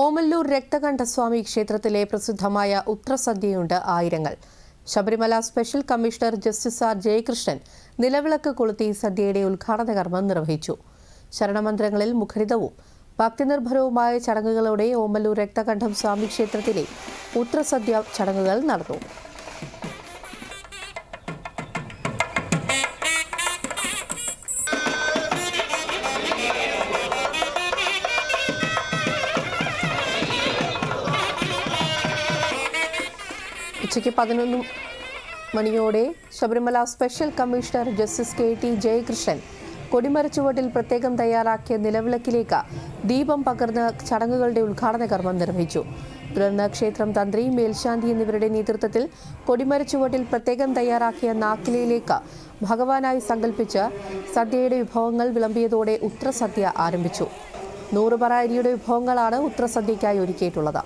ഓമല്ലൂർ രക്തകണ്ഠസ്വാമി ക്ഷേത്രത്തിലെ പ്രസിദ്ധമായ ഉത്രസദ്യയുണ്ട് ആയിരങ്ങൾ. Sabarimala special commissioner justice R Jayakrishnan നിലവിളക്ക് കൊളുത്തി സദ്യയുടെ ഉദ്ഘാടന കർമ്മം നിർവഹിച്ചു. ശരണമന്ത്രങ്ങളിൽ മുഖരിതവും ഭക്തിനിർഭരവുമായ ചടങ്ങുകളോടെ ഓമല്ലൂർ രക്തകണ്ഠം സ്വാമി ക്ഷേത്രത്തിലെ ഉത്രസദ്യ ചടങ്ങുകൾ നടന്നു. ഉച്ചയ്ക്ക് പതിനൊന്ന് മണിയോടെ Sabarimala special commissioner justice K T Jayakrishnan കൊടിമരച്ചുവട്ടിൽ പ്രത്യേകം തയ്യാറാക്കിയ നിലവിളക്കിലേക്ക് ദീപം പകർന്ന് ചടങ്ങുകളുടെ ഉദ്ഘാടന കർമ്മം നിർവഹിച്ചു. തുടർന്ന് ക്ഷേത്രം തന്ത്രി മേൽശാന്തി എന്നിവരുടെ നേതൃത്വത്തിൽ കൊടിമരച്ചുവട്ടിൽ പ്രത്യേകം തയ്യാറാക്കിയ നാക്കിലയിലേക്ക് ഭഗവാനായി സങ്കല്പിച്ച് സദ്യയുടെ വിഭവങ്ങൾ വിളമ്പിയതോടെ ഉത്രസദ്യ ആരംഭിച്ചു. നൂറുപറ അരിയുടെ വിഭവങ്ങളാണ് ഉത്രസദ്യയ്ക്കായി ഒരുക്കിയിട്ടുള്ളത്.